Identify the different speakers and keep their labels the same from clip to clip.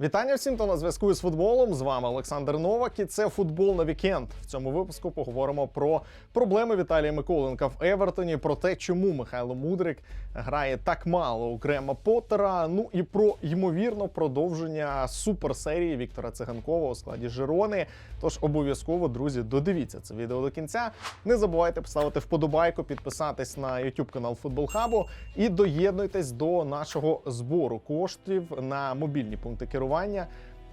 Speaker 1: Вітання всім, хто на зв'язку з футболом. З вами Олександр Новак. І це футбол на вікенд. В цьому випуску поговоримо про проблеми Віталія Миколенка в Евертоні, про те, чому Михайло Мудрик грає так мало у Крема Поттера. Ну і про ймовірно продовження суперсерії Віктора Циганкова у складі Жирони. Тож обов'язково, друзі, додивіться це відео до кінця. Не забувайте поставити вподобайку, підписатись на YouTube канал Футбол Хабу і доєднуйтесь до нашого збору коштів на мобільні пункти керування.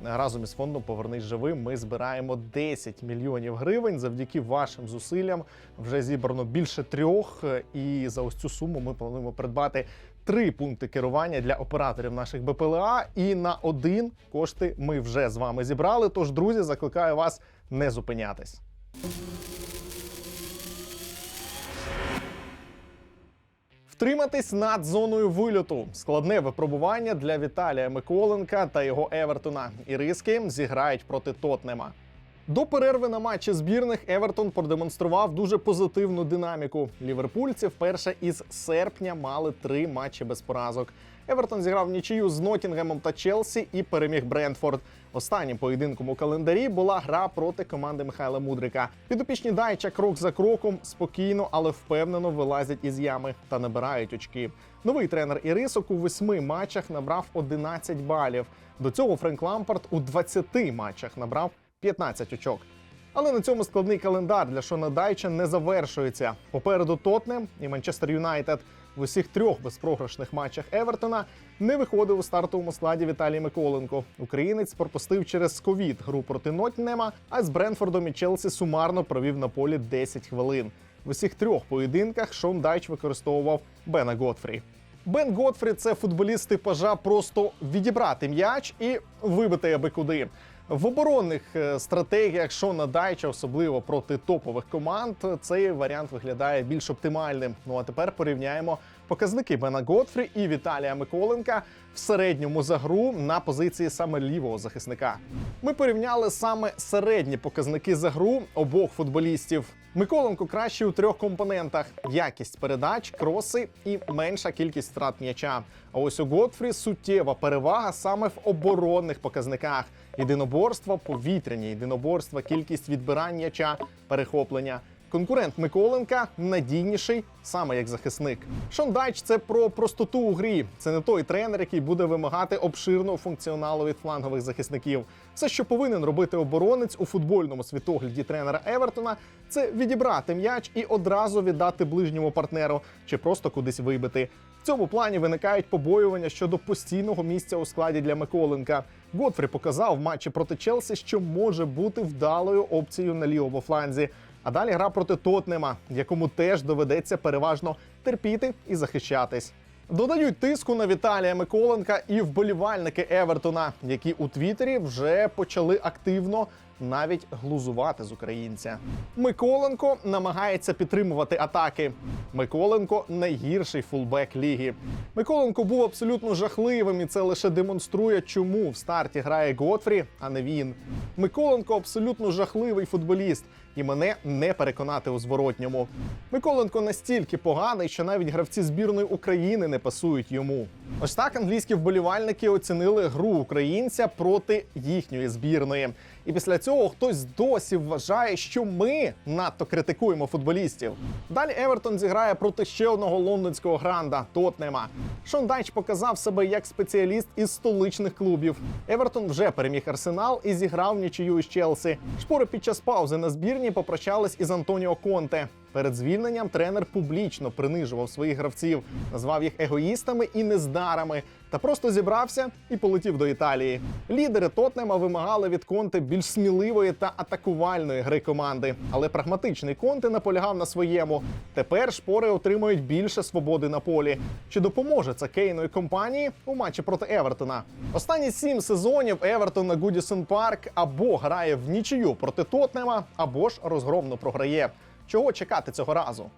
Speaker 1: Разом із фондом Повернись живим. Ми збираємо 10 мільйонів гривень. Завдяки вашим зусиллям вже зібрано більше трьох. І за ось цю суму ми плануємо придбати три пункти керування для операторів наших БПЛА. І на один кошти ми вже з вами зібрали. Тож, друзі, закликаю вас не зупинятись. Втриматись над зоною вильоту складне випробування для Віталія Миколенка та його Евертона. І риски зіграють проти Тотнема. До перерви на матчі збірних Евертон продемонстрував дуже позитивну динаміку. Ліверпульці вперше із серпня мали три матчі без поразок. Евертон зіграв нічию з Нотінгемом та Челсі і переміг Брентфорд. Останнім поєдинком у календарі була гра проти команди Михайла Мудрика. Підопічні Дайча крок за кроком спокійно, але впевнено вилазять із ями та набирають очки. Новий тренер Ірисок у восьми матчах набрав 11 балів. До цього Френк Лампард у 20 матчах набрав 15 очок. Але на цьому складний календар для Шона Дайча не завершується. Попереду Тотнем і Манчестер Юнайтед. В усіх трьох безпрограшних матчах Евертона не виходив у стартовому складі Віталій Миколенко. Українець пропустив через ковід гру проти Нотнема, а з Бренфордом і Челсі сумарно провів на полі 10 хвилин. В усіх трьох поєдинках Шон Дайч використовував Бена Готфрі. Бен Готфрі це футболіст типажа просто відібрати м'яч і вибити аби куди. В оборонних е, стратегіях Шона Дайча, особливо проти топових команд, цей варіант виглядає більш оптимальним. Ну а тепер порівняємо показники Бена Готфрі і Віталія Миколенка в середньому за гру на позиції саме лівого захисника. Ми порівняли саме середні показники за гру обох футболістів. Миколенко кращий у трьох компонентах: якість передач, кроси і менша кількість втрат м'яча. А ось у Готфрі суттєва перевага саме в оборонних показниках: єдиноборства, повітряні єдиноборство, кількість відбирань м'яча, перехоплення. Конкурент Миколенка надійніший саме як захисник. Шон Дайч – це про простоту у грі. Це не той тренер, який буде вимагати обширного функціоналу від флангових захисників. Все, що повинен робити оборонець у футбольному світогляді тренера Евертона, це відібрати м'яч і одразу віддати ближньому партнеру чи просто кудись вибити. В цьому плані виникають побоювання щодо постійного місця у складі для Миколенка. Готфрі показав в матчі проти Челсі, що може бути вдалою опцією на лівому фланзі. А далі гра проти Тотнема, якому теж доведеться переважно терпіти і захищатись. Додають тиску на Віталія Миколенка і вболівальники Евертона, які у Твіттері вже почали активно навіть глузувати з українця. Миколенко намагається підтримувати атаки. Миколенко найгірший фулбек ліги. Миколенко був абсолютно жахливим, і це лише демонструє, чому в старті грає Готфрі, а не він. Миколенко абсолютно жахливий футболіст, і мене не переконати у зворотньому. Миколенко настільки поганий, що навіть гравці збірної України не пасують йому. Ось так англійські вболівальники оцінили гру українця проти їхньої збірної. І після цього хтось досі вважає, що ми надто критикуємо футболістів. Далі Евертон зіграє проти ще одного лондонського гранда Тотнема. Шон Дайч показав себе як спеціаліст із столичних клубів. Евертон вже переміг арсенал і зіграв нічию із Челсі. Шпори під час паузи на збірні попрощались із Антоніо Конте. Перед звільненням тренер публічно принижував своїх гравців, назвав їх егоїстами і нездарами, та просто зібрався і полетів до Італії. Лідери Тотнема вимагали від Конте більш сміливої та атакувальної гри команди. Але прагматичний Конте наполягав на своєму. Тепер шпори отримують більше свободи на полі. Чи допоможе це Кейної компанії у матчі проти Евертона? Останні сім сезонів Евертон на Гудісон Парк або грає в нічию проти Тотнема, або ж розгромно програє. Чого чекати цього разу?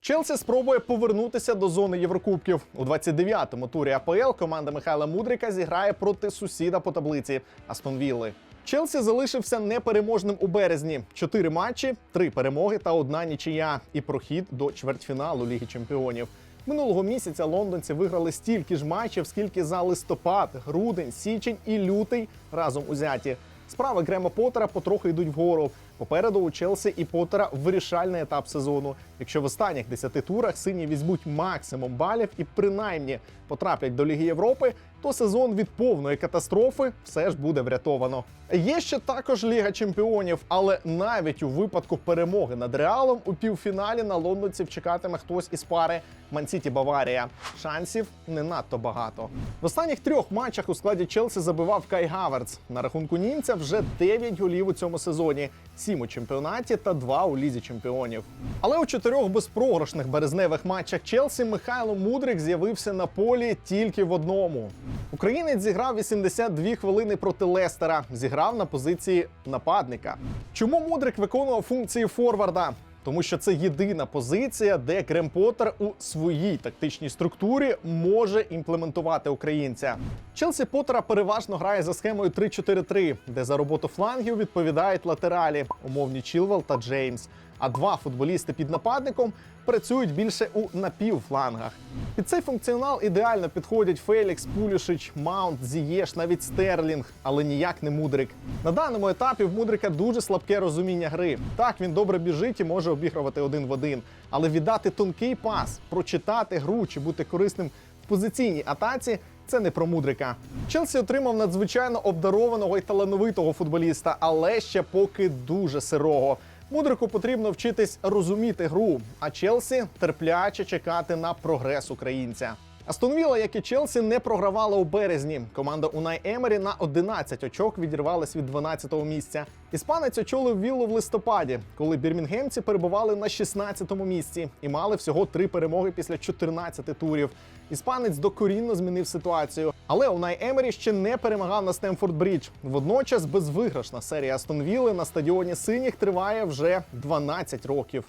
Speaker 1: Челсі спробує повернутися до зони Єврокубків у 29-му турі АПЛ. Команда Михайла Мудрика зіграє проти сусіда по таблиці Астон Вілли. Челсі залишився непереможним у березні. Чотири матчі, три перемоги та одна нічия. І прохід до чвертьфіналу Ліги Чемпіонів. Минулого місяця лондонці виграли стільки ж матчів, скільки за листопад, грудень, січень і лютий разом узяті. Справи Грема Поттера потрохи йдуть вгору. Попереду у Челсі і Поттера вирішальний етап сезону. Якщо в останніх 10 турах сині візьмуть максимум балів і принаймні потраплять до Ліги Європи, то сезон від повної катастрофи все ж буде врятовано. Є ще також Ліга Чемпіонів, але навіть у випадку перемоги над Реалом у півфіналі на лондонців чекатиме хтось із пари Мансіті Баварія. Шансів не надто багато. В останніх трьох матчах у складі Челсі забивав Кай Гаверц. На рахунку німця вже 9 голів у цьому сезоні, 7 у чемпіонаті та 2 у лізі чемпіонів. Але у чотирьох безпрограшних березневих матчах Челсі Михайло Мудрик з'явився на полі тільки в одному. Українець зіграв 82 хвилини проти Лестера. Зіграв на позиції нападника. Чому Мудрик виконував функції форварда? Тому що це єдина позиція, де Крем Поттер у своїй тактичній структурі може імплементувати українця. Челсі Поттера переважно грає за схемою 3-4-3, де за роботу флангів відповідають латералі, умовні Чілвел та Джеймс. А два футболісти під нападником працюють більше у напівфлангах. Під цей функціонал ідеально підходять Фелікс, Пулюшич, Маунт, Зієш, навіть Стерлінг, але ніяк не Мудрик. На даному етапі в Мудрика дуже слабке розуміння гри. Так він добре біжить і може обігрувати один в один, але віддати тонкий пас, прочитати гру чи бути корисним в позиційній атаці. Це не про мудрика. Челсі отримав надзвичайно обдарованого і талановитого футболіста, але ще поки дуже сирого. Мудрику потрібно вчитись розуміти гру, а Челсі терпляче чекати на прогрес українця. Астон Вілла, як і Челсі, не програвала у березні. Команда Унай Емері на 11 очок відірвалась від 12-го місця. Іспанець очолив Віллу в листопаді, коли бірмінгемці перебували на 16-му місці і мали всього три перемоги після 14 турів. Іспанець докорінно змінив ситуацію, але Унай Емері ще не перемагав на Стемфорд Брідж. Водночас безвиграшна серія Астон Вілли на стадіоні синіх триває вже 12 років.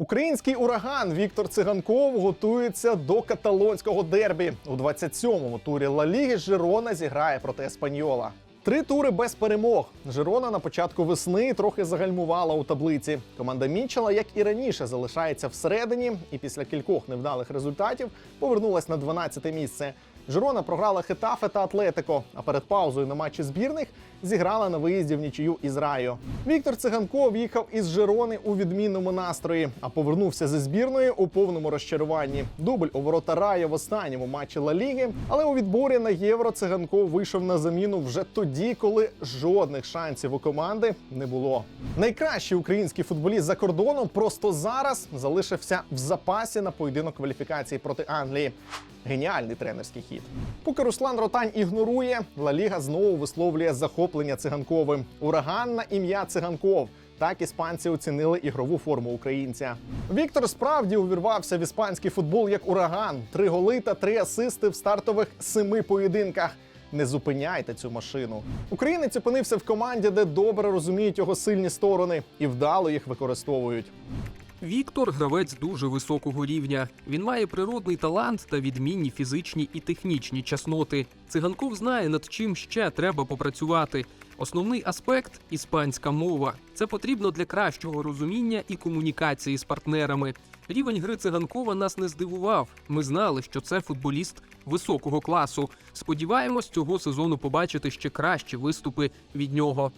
Speaker 1: Український ураган Віктор Циганков готується до каталонського дербі. У 27-му турі Ла Ліги Жирона зіграє проти Еспаньола. Три тури без перемог. Жирона на початку весни трохи загальмувала у таблиці. Команда Мічела, як і раніше, залишається всередині, і після кількох невдалих результатів повернулась на 12-те місце. Жирона програла Хетафе та Атлетико, а перед паузою на матчі збірних зіграла на виїзді в нічию із Райо. Віктор Циганков їхав із Жирони у відмінному настрої, а повернувся зі збірної у повному розчаруванні. Дубль у ворота Райо в останньому матчі Ла Ліги, але у відборі на євро Циганков вийшов на заміну вже тоді, коли жодних шансів у команди не було. Найкращий український футболіст за кордоном просто зараз залишився в запасі на поєдинок кваліфікації проти Англії. Геніальний тренерський хід. Поки Руслан Ротань ігнорує, Ла Ліга знову висловлює захоплення циганковим. Ураган на ім'я циганков. Так іспанці оцінили ігрову форму українця. Віктор справді увірвався в іспанський футбол як ураган. Три голи та три асисти в стартових семи поєдинках. Не зупиняйте цю машину. Українець опинився в команді, де добре розуміють його сильні сторони і вдало їх використовують.
Speaker 2: Віктор гравець дуже високого рівня. Він має природний талант та відмінні фізичні і технічні чесноти. Циганков знає, над чим ще треба попрацювати. Основний аспект іспанська мова. Це потрібно для кращого розуміння і комунікації з партнерами. Рівень гри циганкова нас не здивував. Ми знали, що це футболіст високого класу. Сподіваємось, цього сезону побачити ще кращі виступи від нього.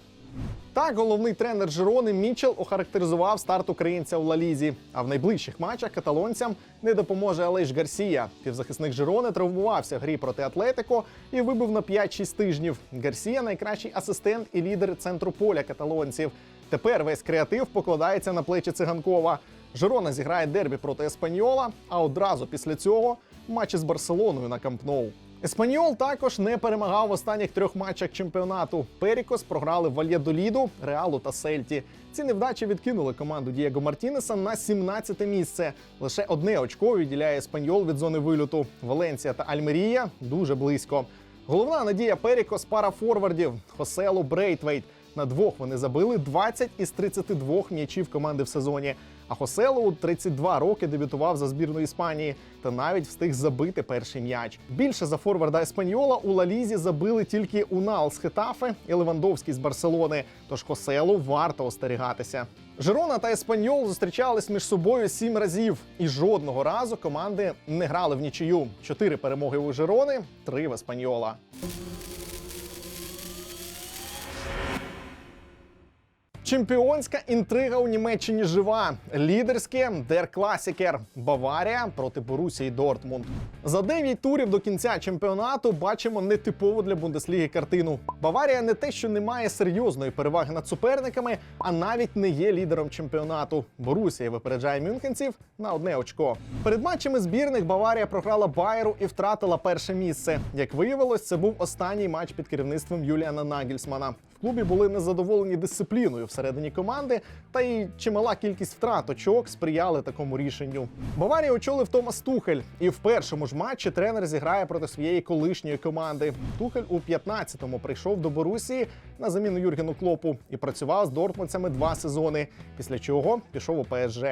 Speaker 1: Так, головний тренер Жирони Мічел охарактеризував старт українця у Лалізі. А в найближчих матчах каталонцям не допоможе Алеш Гарсія. Півзахисник Жирони травмувався в грі проти Атлетико і вибив на 5-6 тижнів. Гарсія найкращий асистент і лідер центру поля каталонців. Тепер весь креатив покладається на плечі циганкова. Жирона зіграє дербі проти Еспаньола, а одразу після цього матчі з Барселоною на Камп Ноу. Еспаньол також не перемагав в останніх трьох матчах чемпіонату. Перікос програли Вальядоліду, Реалу та Сельті. Ці невдачі відкинули команду Дієго Мартінеса на 17-те місце. Лише одне очко відділяє Еспаньол від зони вильоту. Валенція та Альмерія дуже близько. Головна надія Перікос пара форвардів Хоселу Брейтвейт. На двох вони забили 20 із 32 м'ячів команди в сезоні. А Хосело у 32 роки дебютував за збірну Іспанії та навіть встиг забити перший м'яч. Більше за форварда Еспаньола у Лалізі забили тільки Унал з Хетафе і Левандовський з Барселони. Тож Хоселу варто остерігатися. Жирона та Еспаньол зустрічались між собою сім разів, і жодного разу команди не грали в нічию. Чотири перемоги у Жирони, три в Еспаньола. Чемпіонська інтрига у Німеччині жива. Лідерське Дер Класікер Баварія проти Борусії Дортмунд. За 9 турів до кінця чемпіонату бачимо нетипову для Бундесліги картину. Баварія не те, що не має серйозної переваги над суперниками, а навіть не є лідером чемпіонату. Борусія випереджає мюнхенців на одне очко. Перед матчами збірних Баварія програла Байеру і втратила перше місце. Як виявилось, це був останній матч під керівництвом Юліана Нагельсмана. В клубі були незадоволені дисципліною всередині команди, та й чимала кількість втрат очок сприяли такому рішенню. Баварія очолив Томас Тухель, і в першому ж матчі тренер зіграє проти своєї колишньої команди. Тухель у 15-му прийшов до Борусії на заміну Юргену Клопу і працював з дортмундцями два сезони. Після чого пішов у ПСЖ.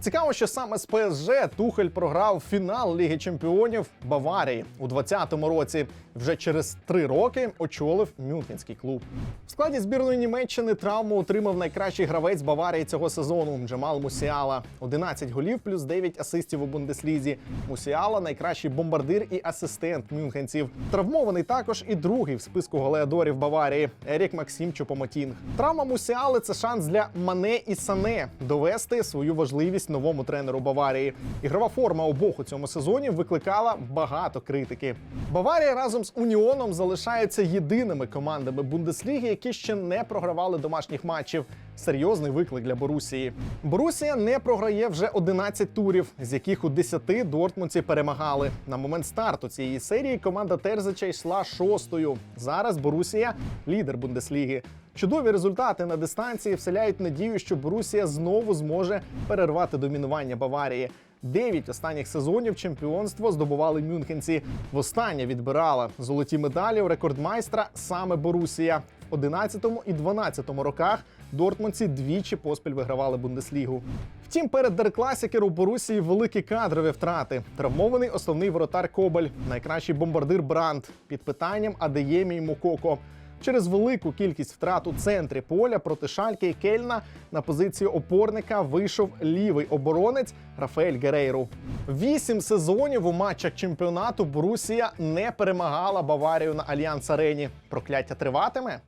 Speaker 1: Цікаво, що саме з ПСЖ Тухель програв фінал Ліги Чемпіонів Баварії у 20-му році. Вже через три роки очолив Мюнхенський клуб. В складі збірної Німеччини травму отримав найкращий гравець Баварії цього сезону Джамал Мусіала. 11 голів плюс 9 асистів у Бундеслізі. Мусіала найкращий бомбардир і асистент мюнхенців. Травмований також і другий в списку голеадорів Баварії Ерік Максим Чупомотінг. Травма Мусіали це шанс для Мане і Сане довести свою важливість новому тренеру Баварії. Ігрова форма обох у цьому сезоні викликала багато критики. Баварія разом з Уніоном залишаються єдиними командами Бундесліги, які ще не програвали домашніх матчів. Серйозний виклик для Борусії. Борусія не програє вже 11 турів, з яких у 10 дортмундці перемагали. На момент старту цієї серії команда Терзича йшла шостою. Зараз Борусія лідер Бундесліги. Чудові результати на дистанції вселяють надію, що Борусія знову зможе перервати домінування Баварії. Дев'ять останніх сезонів чемпіонство здобували мюнхенці. Востаннє відбирала золоті медалі у рекордмайстра саме Борусія. В 11 і 12 роках дортмундці двічі поспіль вигравали Бундеслігу. Втім, перед Деркласікер у Борусії великі кадрові втрати. Травмований основний воротар Кобаль, найкращий бомбардир Бранд під питанням Адеємі і Мукоко. Через велику кількість втрат у центрі поля проти Шальки і Кельна на позицію опорника вийшов лівий оборонець Рафаель Герейру. Вісім сезонів у матчах чемпіонату Борусія не перемагала Баварію на Альянс Арені. Прокляття триватиме.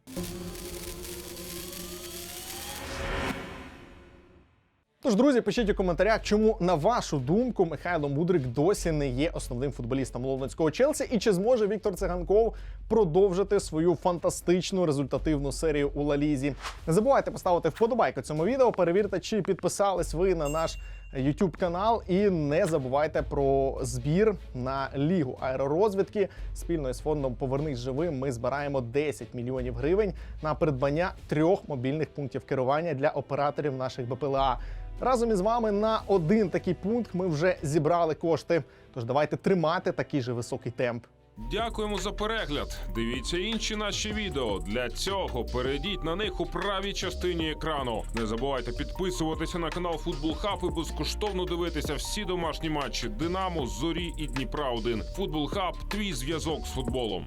Speaker 1: Тож, друзі, пишіть у коментарях, чому на вашу думку Михайло Мудрик досі не є основним футболістом лондонського Челсі, і чи зможе Віктор Циганков продовжити свою фантастичну результативну серію у Лалізі. Не забувайте поставити вподобайку цьому відео, перевірте, чи підписались ви на наш YouTube канал, і не забувайте про збір на лігу аеророзвідки. Спільно з фондом Повернись живим. Ми збираємо 10 мільйонів гривень на придбання трьох мобільних пунктів керування для операторів наших БПЛА. Разом із вами на один такий пункт ми вже зібрали кошти. Тож давайте тримати такий же високий темп.
Speaker 3: Дякуємо за перегляд. Дивіться інші наші відео. Для цього перейдіть на них у правій частині екрану. Не забувайте підписуватися на канал Футбол Хаб і безкоштовно дивитися всі домашні матчі Динамо, Зорі і Дніпра 1 Футбол Хаб твій зв'язок з футболом.